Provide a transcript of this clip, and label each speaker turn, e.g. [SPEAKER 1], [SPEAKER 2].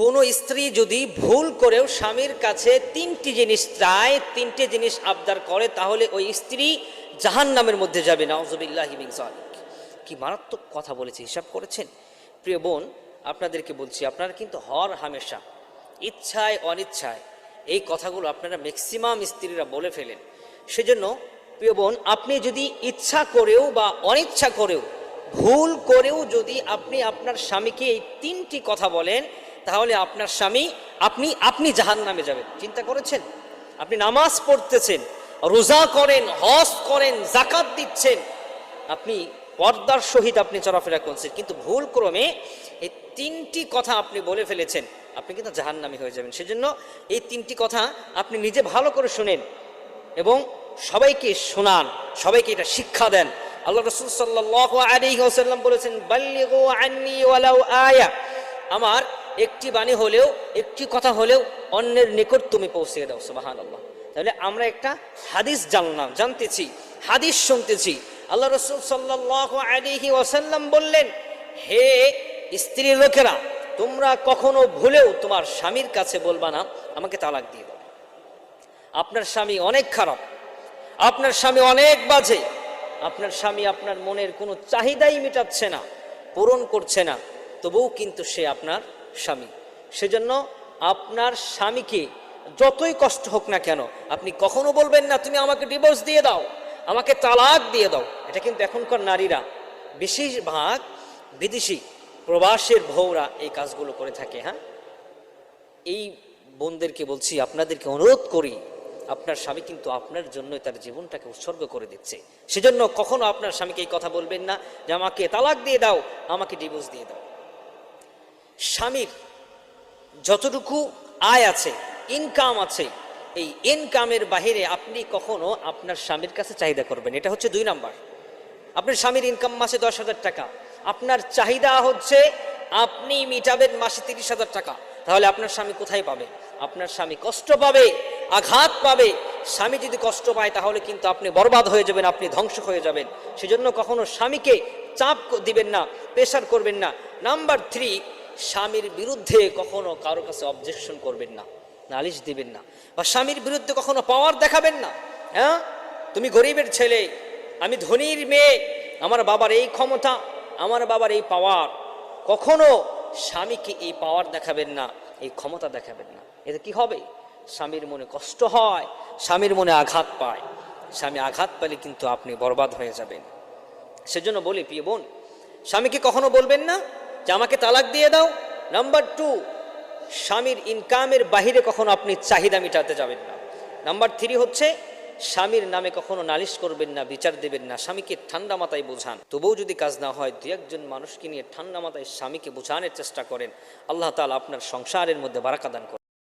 [SPEAKER 1] কোনো স্ত্রী যদি ভুল করেও স্বামীর কাছে তিনটি জিনিস চায়, তিনটি জিনিস আবদার করে, তাহলে ওই স্ত্রী জাহান নামের মধ্যে যাবে না নওজবিল্লাহ কি মারাত্মক কথা বলেছে, হিসাব করেছেন? প্রিয় বোন, আপনাদেরকে বলছি, আপনারা কিন্তু হর হামেশা, ইচ্ছায় অনিচ্ছায়, এই কথাগুলো আপনারা ম্যাক্সিমাম স্ত্রীরা বলে ফেলেন। সেজন্য, প্রিয় বোন, আপনি যদি ইচ্ছা করেও বা অনিচ্ছা করেও, ভুল করেও যদি আপনি আপনার স্বামীকে এই তিনটি কথা বলেন তাহলে আপনার স্বামী, আপনি আপনি জাহান নামে যাবেন। চিন্তা করেছেন? আপনি নামাজ পড়তেছেন, রোজা করেন, হজ করেন জাকাত দিচ্ছেন। আপনি পর্দার সহিত আপনি চলাফেরা করছেন, কিন্তু ভুল ক্রমে এই তিনটি কথা আপনি বলে ফেলেছেন, আপনি কিন্তু জাহান্নামী হয়ে যাবেন। সেজন্য এই তিনটি কথা আপনি নিজে ভালো করে শুনেন এবং সবাইকে শোনান, সবাইকে এটা শিক্ষা দেন। আল্লাহ রসুল সাল্লাহ আলী বলেছেন আয়া। আমার একটি বাণী হলেও, একটি কথা হলেও অন্যের নিকট তুমি পৌঁছে দাও সুবাহান আল্লাহ তাহলে আমরা একটা হাদিস জানলাম, জানতেছি, হাদিস শুনতেছি। আল্লাহ রসুল সাল্লাহ আলিহি ওয়াসাল্লাম বললেন, হে স্ত্রী লোকেরা, তোমরা কখনো ভুলেও তোমার স্বামীর কাছে বলবা না, আমাকে তালাক দিয়ে দাও। আপনার স্বামী অনেক খারাপ, আপনার স্বামী অনেক বাজে, আপনার স্বামী আপনার মনের কোনো চাহিদাই মেটাচ্ছে না, পূরণ করছে না, তবুও কিন্তু সে আপনার স্বামী। সেজন্য আপনার স্বামীকে যতই কষ্ট হোক না কেন, আপনি কখনো বলবেন না, তুমি আমাকে ডিভোর্স দিয়ে দাও, আমাকে তালাক দিয়ে দাও। এটা কিন্তু এখনকার নারীরা, বেশিরভাগ বিদেশি প্রবাসের ভৌরা এই কাজগুলো করে থাকে হ্যাঁ? এই বোনদেরকে বলছি, আপনাদেরকে অনুরোধ করি, আপনার স্বামী কিন্তু আপনার জন্য তার জীবনটাকে উৎসর্গ করে দিচ্ছে। সেজন্য কখনো আপনার স্বামীকে এই কথা বলবেন না যে, আমাকে তালাক দিয়ে দাও, আমাকে ডিভোর্স দিয়ে দাও। স্বামীর যতটুকু আয় আছে ইনকাম আছে, এই ইনকামের বাহিরে আপনি কখনো আপনার স্বামীর কাছে চাহিদা করবেন। এটা হচ্ছে দুই নাম্বার। আপনার স্বামীর ইনকাম মাসে দশ হাজার টাকা। আপনার চাহিদা হচ্ছে আপনি মিটাবেন মাসে তিরিশ হাজার টাকা। তাহলে আপনার স্বামী কোথায় পাবে? আপনার স্বামী কষ্ট পাবে, আঘাত পাবে। স্বামী যদি কষ্ট পায়, তাহলে কিন্তু আপনি বরবাদ হয়ে যাবেন, আপনি ধ্বংস হয়ে যাবেন। সেজন্য কখনো স্বামীকে চাপ দিবেন না প্রেশার করবেন না। নাম্বার থ্রি স্বামীর বিরুদ্ধে কখনো কারও কাছে অবজেকশন করবেন না, নালিশ দিবেন না বা স্বামীর বিরুদ্ধে কখনো পাওয়ার দেখাবেন না। হ্যাঁ? তুমি গরিবের ছেলে, আমি ধনীর মেয়ে, আমার বাবার এই ক্ষমতা, আমার বাবার এই পাওয়ার কখনো স্বামীকে এই পাওয়ার দেখাবেন না, এই ক্ষমতা দেখাবেন না। এতে কি হবে? স্বামীর মনে কষ্ট হয়, স্বামীর মনে আঘাত পায়। স্বামী আঘাত পেলে কিন্তু আপনি বরবাদ হয়ে যাবেন। সেজন্য বলি, প্রিয় বোন, স্বামীকে কখনো বলবেন না যে আমাকে তালাক দিয়ে দাও। নাম্বার টু স্বামীর ইনকামের বাহিরে কখনো আপনি চাহিদা মিটাতে যাবেন না। নাম্বার থ্রি হচ্ছে, স্বামীর নামে কখনো নালিশ করবেন না, বিচার দেবেন না, স্বামীকে ঠান্ডা মাথায় বোঝান। তবুও যদি কাজ না হয় দু একজন মানুষকে নিয়ে ঠান্ডা মাথায় স্বামীকে বোঝানোর চেষ্টা করেন, আল্লাহ তালা আপনার সংসারের মধ্যে বারাকা দান করেন।